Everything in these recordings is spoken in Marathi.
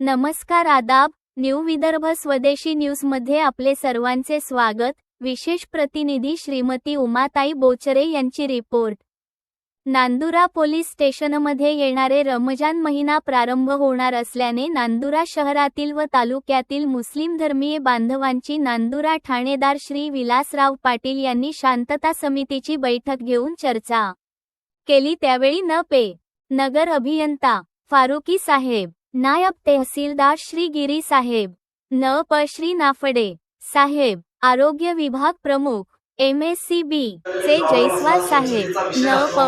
नमस्कार आदाब न्यू विदर्भ स्वदेशी न्यूजमध्ये आपले सर्वांचे स्वागत. विशेष प्रतिनिधी श्रीमती उमाताई बोचरे यांची रिपोर्ट. नांदुरा पोलीस स्टेशनमध्ये येणारे रमजान महिना प्रारंभ होणार असल्याने नांदुरा शहरातील व तालुक्यातील मुस्लिम धर्मीय बांधवांची नांदुरा ठाणेदार श्री विलासराव पाटील यांनी शांतता समितीची बैठक घेऊन चर्चा केली. त्यावेळी न पे नगर अभियंता फारुकी साहेब नायब तहसीलदार श्री गिरी साहेब न प श्री नाफडे साहेब आरोग्य विभाग प्रमुख एम एस सी बी चे जयस्वाल साहेब न प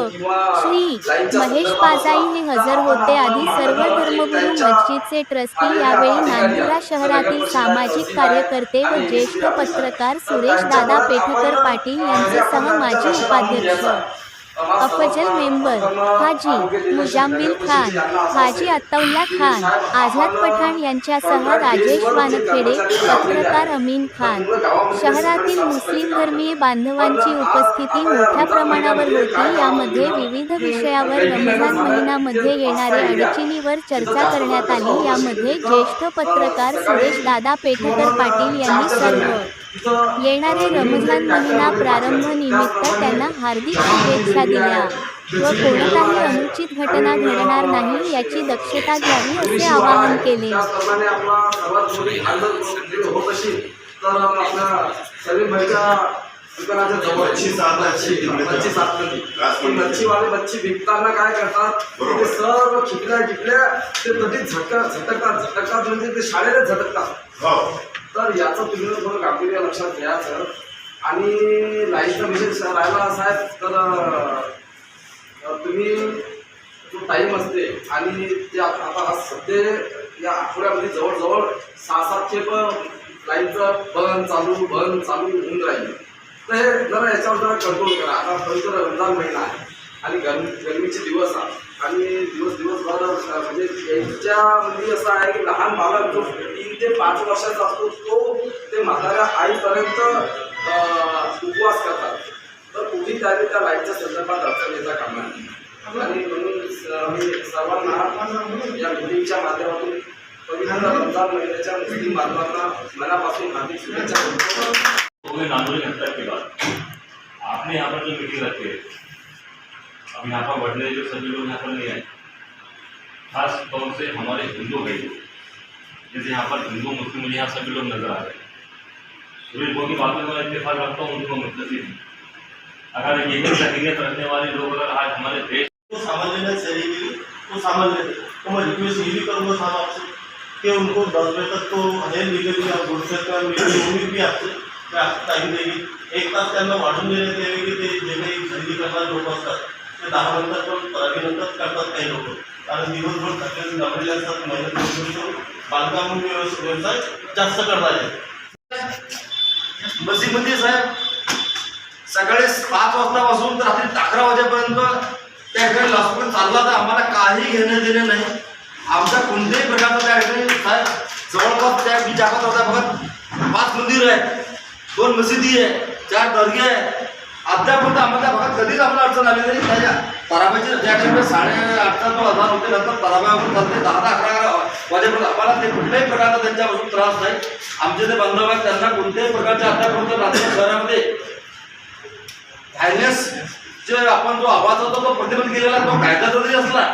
श्री महेश पाजाई हे हजर होते आधी सर्व धर्मगुरू मस्जिदचे ट्रस्टी यावेळी नांदुरा शहरातील सामाजिक कार्यकर्ते व ज्येष्ठ पत्रकार सुरेश दादा पेठकर पाटील यांच्यासह माजी उपाध्यक्ष. अफजल मेंबर हाजी मुजाम्मिल खान हाजी अत्तौल्ला खान आझाद पठाण यांच्यासह राजेश वानखेडे पत्रकार अमीन खान. शहरातील मुस्लिम धर्मीय बांधवांची उपस्थिती मोठ्या प्रमाणावर होती. यामध्ये विविध विषयावर रमजान महिन्यामध्ये येणाऱ्या अडचणीवर चर्चा करण्यात आली. यामध्ये ज्येष्ठ पत्रकार सुरेश दादा पेठकर पाटील यांनी सर्व येणारे रमजान महिना प्रारंभ निमित्त त्यांना हार्दिक शुभेच्छा दिल्या. व कोणताही अनुचित घटना घडणार नाही याची दक्षता घ्यावी असे आवाहन केले. मच्छी मच्छीवाले मच्छी विकताना काय करतात ते सर्व चिकल्या चिकल्या ते झटकतात झटकतात म्हणजे ते शाळेला झटकतात तर याचं तुम्ही थोडं गांभीर्य लक्षात घ्या सर. आणि लाईनचा विशेष सर राहिला असा आहे तर तुम्ही जो टाईम असते आणि ते आता सध्या या आठवड्यामध्ये जवळजवळ सहा सातशे पण लाईनचं बंद चालू बंद चालू होऊन राहील. तर हे जरा याच्यावर जरा कंट्रोल करा. आता पवित्र रमजान महिना आहे आणि गरमी गरमीचे दिवस आहे आणि दिवस दिवसभर म्हणजे यांच्या म्हणजे यांच्यामध्ये असं आहे की लहान बालक जो जे पाच वर्षाचा असतो तो ते म्हाताऱ्या आईपर्यंत उपवास करतात. तर कुठे त्याने त्या लाईटच्या संदर्भात अडचण येता कामा नये. आणि म्हणून मी सर्वांना या मुलींच्या माध्यमातून पवित्र रमजान महिन्याच्या मुस्लिम बांधवांना मनापासून हार्दिक शुभेच्छा देतो. नांदोली घंटा के आपने यहाँ पर जो मीटिंग रखी है अब यहाँ पर बढ़ने जो सभी लोग यहाँ पर नहीं आए खास तौर से हमारे हिंदू भाई। लोग, जैसे यहाँ पर हिंदू, मुस्लिम मुझे यहाँ सभी लोग नज़र आ रहे हैं। सुरेश भाई की बातों में इत्तेफाक रखता हूँ, उनको मतलब ही नहीं। अगर यही जहनीत रखने वाले लोग अगर आज हमारे देश तो समझने सही मिली तो समझ लेते तो मैं रिक्वेस्ट ये भी करूँगा साहब आपसे कि उनको दस बजे तक तो है लीगली आप बोल सकते मेरी उम्मीद भी आपसे टाइम देगी। एक तास त्यांना वाढून देण्यात यावे की ते जे काही खरेदी करणारे लोक असतात ते दहा नंतर पण पराठीनंतर करतात काही लोक कारण दिवसभर थकलेले दमलेले असतात मेहनत करून बांधकाम व्यवसाय जास्त करता येईल. मस्जिदमध्ये साहेब सकाळी पाच वाजतापासून तर रात्री अकरा वाजेपर्यंत त्या ठिकाणी लासपूर चालला तर आम्हाला काही घेणं देणं नाही. आमच्या कोणत्याही प्रकारचं त्या ठिकाणी साहेब जवळपास त्या मी जागत होता. बघत पाच मंदिर आहे दोन मशिदी आहे चार दर्गे आहे अद्यापर्यंत आम्हाला त्या भागात कधीच आम्हाला अडचण आली नाही. त्याच्या तराबाचे त्या ठिकाणी साडे आठचा जो हजार होते नंतर तराबावर चालते. दहा दहा अकरा अकरा आम्हाला ते कुठल्याही प्रकारचा त्यांच्यापासून त्रास नाही. आमचे जे बांधव आहेत त्यांना कोणत्याही प्रकारच्या आतापर्यंत नाशिक शहरामध्ये व्हायलेन्स जे आपण जो आवाज होता तो प्रतिबंध केलेला तो कायदा जरी असला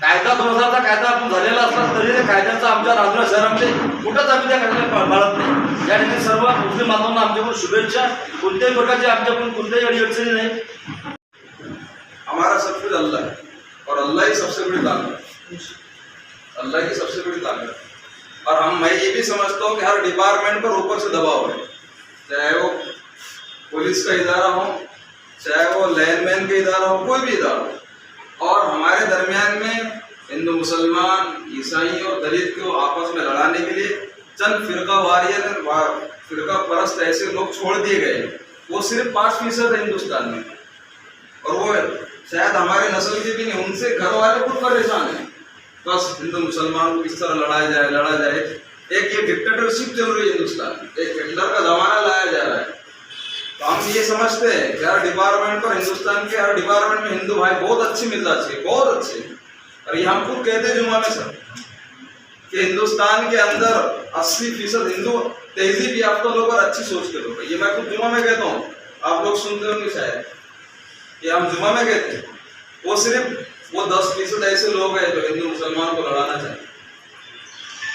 कायदा दोन हजारचा कायदा आपण झालेला असला तरी त्या कायद्याचा आमच्या नांदुरा शहरामध्ये कुठंच आम्ही त्या कायद्याला पाळत नाही. या ठिकाणी सर्व मुस्लिम बांधवांना आमच्याकडून शुभेच्छा. कोणत्याही प्रकारची आमच्याकडून कोणत्याही अडीअडचणी नाही. हमारा सब कुछ अल्लाह है और अल्लाह ही सबसे बड़ी दान है अल्लाह की सबसे बड़ी ताकत है। और हम, मैं ये भी समझता हूँ कि हर डिपार्टमेंट पर ऊपर से दबाव है। चाहे वो पुलिस का इदारा हो, चाहे वो लैंडमैन का इदारा हो, कोई भी इदारा हो। और हमारे दरमियान में हिंदू, मुसलमान, ईसाई और दलित को आपस में लड़ाने के लिए चंद फिरका वारियर फिरका परस्त ऐसे लोग छोड़ दिए गए वो सिर्फ़ पाँच फ़ीसद है हिंदुस्तान में। और वो शायद हमारे नस्ल के भी नहीं, उनसे घर वाले खुद परेशान हैं। बस हिंदू मुसलमान को किस तरह लड़ाया जाए लड़ा जाए। एक ये डिक्टेटरशिप रही है हिंदुस्तान एक हिटलर का जमाना लाया जा रहा है। तो हम ये समझते हैं कि हर डिपार्टमेंट पर हिंदुस्तान के हर डिपार्टमेंट में हिंदू भाई बहुत अच्छी मिजाज है, बहुत अच्छे और ये हम खुद कहते हैं जुमा में सर कि हिंदुस्तान के अंदर 80 फ़ीसद हिंदू तहजीब याफ्ता लोग और अच्छी सोच के लोग ये मैं खुद जुमा में कहता हूँ, आप लोग सुनते होंगे शायद। ये हम जुमा में कहते हैं। वो सिर्फ़ वो दस फ़ीसद ऐसे लोग हैं जो हिंदू, मुसलमान को लड़ाना चाहिए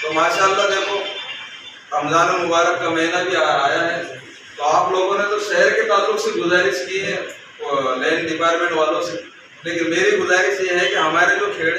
तो माशाल्लाह देखो, रमज़ान मुबारक का महीना भी आया है। तो आप लोगों ने तो शहर के ताल्लुक से गुजारिश की है लैंड डिपार्टमेंट वालों से। लेकिन मेरी गुजारिश ये है कि हमारे जो खेड़े